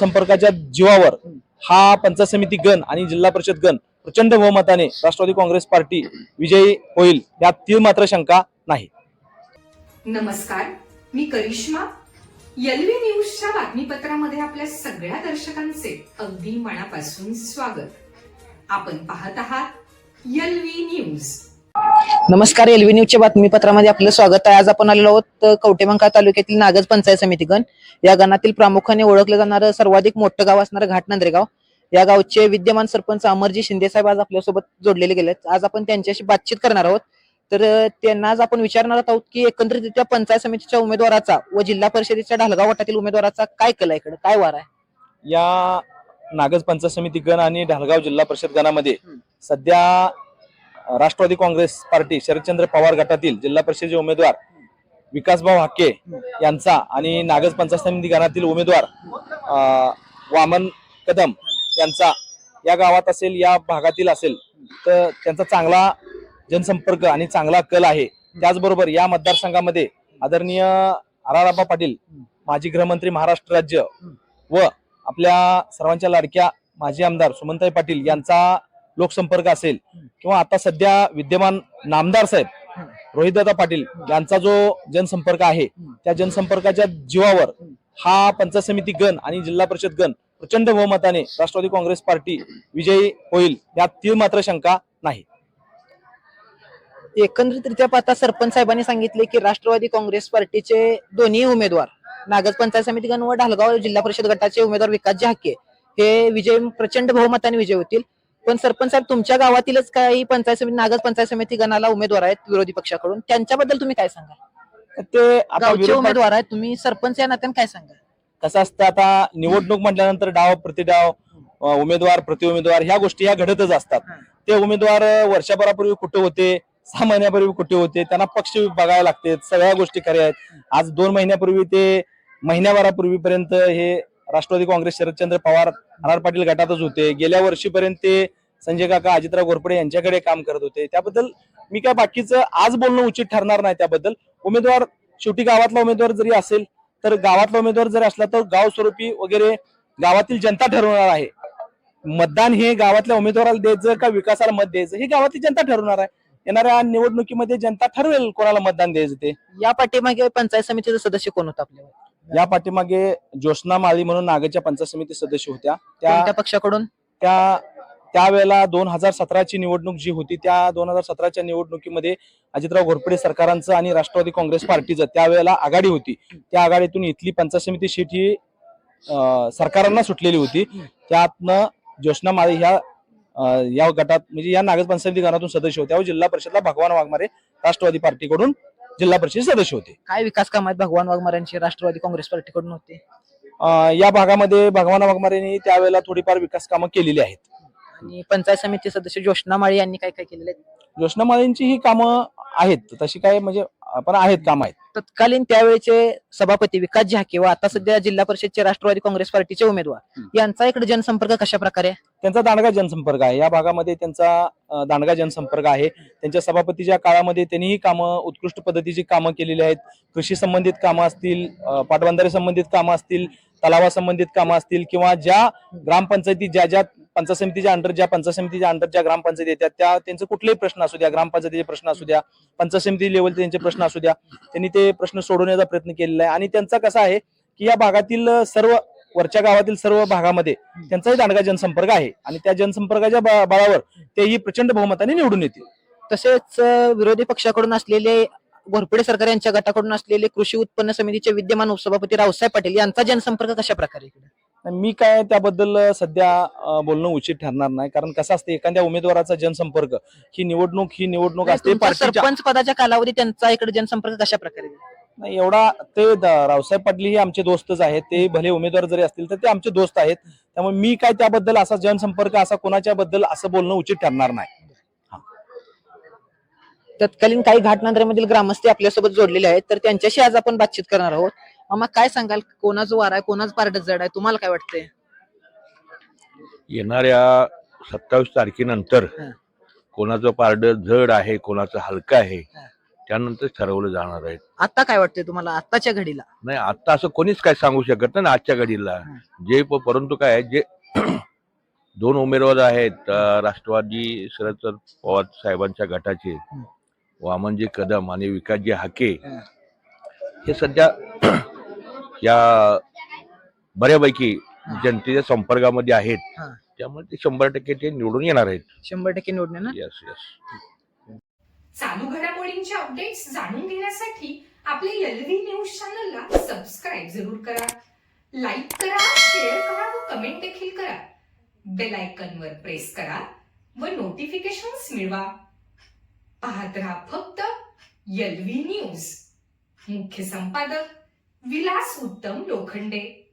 संपर्काच्या जीवावर हा पंचायत समिती गण आणि जिल्हा परिषद गण प्रचंड बहुमताने राष्ट्रवादी काँग्रेस पार्टी विजयी होईल यात ती मात्र शंका नाही. नमस्कार मी करिश्मा. एलव्ही न्यूजच्या बातमीपत्रामध्ये आपल्या सगळ्या दर्शकांचे अगदी मनापासून स्वागत. आपण पाहत आहात एलव्ही न्यूज. नमस्कार एलव्ही न्यूजच्या बातमीपत्रामध्ये आपलं स्वागत आहे. आज आपण आलेलो आहोत कवटेमंका तालुक्यातील नागज पंचायत समिती गण या गणातील प्रामुख्याने ओळखलं जाणारं सर्वाधिक मोठं गाव असणारं घाटनांद्रे गाव या गावचे विद्यमान सरपंच अमरजी शिंदे साहेब आज आपल्यासोबत जोडलेले गेले. आज आपण त्यांच्याशी बातचीत करणार आहोत. तर त्यांना आज आपण विचारणार आहोत की एकंदरीतरित्या पंचायत समितीच्या उमेदवाराचा व जिल्हा परिषदेच्या ढालगाव गटातील उमेदवाराचा काय कला इकडे? काय वार आहे? या नागज पंचायत समिती गण आणि ढालगाव जिल्हा परिषद गणामध्ये. सध्या राष्ट्रवादी काँग्रेस पार्टी शरदचंद्र पवार गटातील जिल्हा परिषदेचे उमेदवार विकासभाऊ हाके यांचा आणि नागज पंचायत समिती गणातील उमेदवार वामन कदम यांचा या गावात असेल या भागातील असेल तर त्यांचा चांगला जनसंपर्क आणि चांगला कल आहे. त्याचबरोबर या मतदारसंघामध्ये आदरणीय आराराबा पाटील माजी गृहमंत्री महाराष्ट्र राज्य व आपल्या सर्वांच्या लाडक्या माजी आमदार सुमंताई पाटील यांचा लोकसंपर्क असेल किंवा आता सध्या विद्यमान नामदार साहेब रोहितदादा पाटील यांचा जो जनसंपर्क आहे त्या जनसंपर्काच्या जीवावर हा पंचायत समिती गण आणि जिल्हा परिषद गण प्रचंड बहुमताने राष्ट्रवादी काँग्रेस पार्टी विजयी होईल यात तीळ मात्र शंका नाही. एकंदरीतरित्या पाहता सरपंच साहेबांनी सांगितले की राष्ट्रवादी काँग्रेस पार्टीचे दोन्ही उमेदवार नागज पंचायत समिती गण व ढालगाव जिल्हा परिषद गटाचे उमेदवार विकास हाके हे विजय प्रचंड बहुमताने विजय होतील. पण सरपंच साहेब तुमच्या गावातीलच काही पंचायत समिती नागज पंचायत समिती गणाला उमेदवार आहेत विरोधी पक्षाकडून. त्यांच्याबद्दल तुम्ही काय सांगा ते आता गावचे विरोध उमेदवार आहेत तुम्ही सरपंच या नात्याने काय सांगा कसं असतं आता निवडणूक म्हटल्यानंतर डाव प्रतिडाव अ, उमेदवार प्रति उमेदवार ह्या गोष्टी ह्या घडतच असतात. हं. ते उमेदवार अ, वर्षभरापूर्वी कुठे होते सहा महिन्यापूर्वी कुठे होते त्यांना पक्ष बघायला लागते सगळ्या गोष्टी खऱ्या आहेत. आज दोन महिन्यापूर्वी ते महिन्याभरापूर्वीपर्यंत हे राष्ट्रवादी काँग्रेस शरदचंद्र पवार आर पाटील गटातच होते. गेल्या वर्षीपर्यंत ते संजय काका अजितराव घोरपडे यांच्याकडे काम करत होते. त्याबद्दल मी काय बाकीचं आज बोलणं उचित ठरणार नाही त्याबद्दल. उमेदवार शेवटी गावातला उमेदवार जरी असेल तर गावातला उमेदवार जरी असला तर गाव स्वरूपी वगैरे गावातील जनता ठरवणार आहे. मतदान हे गावातल्या उमेदवाराला द्यायचं का विकासाला मत द्यायचं हे गावातील जनता ठरवणार आहे. येणाऱ्या निवडणुकीमध्ये जनता ठरवेल कोणाला मतदान द्यायचं ते. या पाठीमागे पंचायत समितीचा सदस्य कोण होता आपल्या या पाठीमागे ज्योत्स्ना माळी म्हणून नागच्या पंचायत समिती सदस्य होत्या. त्या पक्षाकडून? त्या त्यावेळेला दोन हजार सतराची निवडणूक जी होती त्या दोन हजार सतराच्या निवडणुकीमध्ये अजितराव घोरपडे सरकारांचं आणि राष्ट्रवादी काँग्रेस पार्टीचं त्यावेळेला आघाडी होती. त्या आघाडीतून इथली पंचायत समिती सीट ही सरकारांना सुटलेली होती. त्यातनं ज्योत्स्ना माळी ह्या या गटात म्हणजे या नागज पंचायत गणातून सदस्य होत्या व जिल्हा परिषदला भगवान वाघमारे राष्ट्रवादी पार्टीकडून जिल्हा परिषद सदस्य होते. काय विकास काम आहेत भगवान वाघमारांची राष्ट्रवादी काँग्रेस पार्टीकडून होते? या भागामध्ये भगवान वाघमारेंनी त्यावेळेला थोडीफार विकास कामं केलेली आहेत. आणि पंचायत समिती सदस्य जोशना माळी यांनी काय काय केलेले योजना माळींची ही कामं आहेत तशी काय म्हणजे पण आहेत काम आहेत. तत्कालीन त्यावेळेचे सभापती विकास झाके व आता सध्या जिल्हा परिषदचे राष्ट्रवादी काँग्रेस पार्टीचे उमेदवार हम्म. यांचा इकडे जनसंपर्क कशा प्रकारे आहे? त्यांचा दांडगा जनसंपर्क आहे. या भागामध्ये त्यांचा अं, दांडगा जनसंपर्क आहे. त्यांच्या सभापतीच्या काळामध्ये त्यांनी ही कामं उत्कृष्ट पद्धतीची कामं केलेली आहेत. कृषी संबंधित कामं असतील अं, पाटबंधारे संबंधित कामं असतील तलावा संबंधित कामं असतील किंवा ज्या ग्रामपंचायती ज्या ज्या पंचायत समितीच्या अंडर ज्या पंचायत समितीच्या अंडर ज्या ग्रामपंचायती येतात त्या त्यांचे कुठलेही प्रश्न असू द्या ग्रामपंचायतीचे प्रश्न असू द्या पंचायत समिती लेवलचे त्यांचे प्रश्न असू द्या त्यांनी ते प्रश्न सोडवण्याचा प्रयत्न केलेला आहे. आणि त्यांचा कसा आहे की या भागातील सर्व वरच्या गावातील सर्व भागामध्ये त्यांचाही दांडगा जनसंपर्क आहे. आणि त्या जनसंपर्काच्या बळावर तेही प्रचंड बहुमताने निवडून येतील. तसेच विरोधी पक्षाकडून असलेले घोरपडे सरकार यांच्या गटाकडून असलेले कृषी उत्पन्न समितीचे विद्यमान उपसभापती रावसाहेब पाटील यांचा जनसंपर्क कशा प्रकारे मी काय त्याबद्दल सध्या बोलणं उचित ठरणार नाही. कारण कसं असते एखाद्या उमेदवाराचा जनसंपर्क ही निवडणूक ही निवडणूक असते तुमच्या पार्टीच्या सरपंच पदाच्या कालावधी त्यांचा इकडे जनसंपर्क कशा प्रकारे? नाही एवढा ते रावसाहेब पाटील हे आमचे दोस्तच आहेत. ते भले उमेदवार जरी असतील तर ते आमचे दोस्त आहेत. त्यामुळे मी काय त्याबद्दल असा जनसंपर्क असा कोणाच्या बद्दल असं बोलणं उचित ठरणार नाही. तत्कालीन काही घाटनांद्र्यामधील ग्रामस्थ आपल्यासोबत जोडलेले आहेत तर त्यांच्याशी आज आपण बातचीत करणार आहोत. मामा काय सांगाल? कोणाचं वार आहे? कोणाचं पारड जड आहे? तुम्हाला काय वाटतंय? येणाऱ्या सत्तावीस तारखेनंतर हं. कोणाचं पारड जड आहे कोणाचं हलकं आहे हं. त्यानंतर ठरवलं जाणार आहे. आता काय वाटतंय तुम्हाला? आत्ताच्या घडीला? नाही आता असं कोणीच काय सांगू शकत नाही ना आजच्या घडीला. जे प- परंतु काय आहे, जे दोन उमेदवार आहेत अं, राष्ट्रवादी शरद पवार साहेबांच्या गटाचे हं. वामनजी कदम आणि विकासजी हाके हं. हे सध्या या बऱ्यापैकी जनतेच्या संपर्कामध्ये आहेत. हं. त्यामुळे ते शंभर टक्के ते निवडून येणार आहेत. शंभर टक्के निवडून येणार? येस येस चालू घडामोडींचे अपडेट्स जाणून घेण्यासाठी आपल्या एलव्ही न्यूज चॅनलला सबस्क्राईब जरूर करा. लाईक करा शेअर करा व कमेंट देखील करा. बेल आयकॉन वर प्रेस करा व नोटिफिकेशन्स मिळवा. पाहत राहा फक्त एलव्ही न्यूज मुख्य संपादक विलास उत्तम लोखंडे.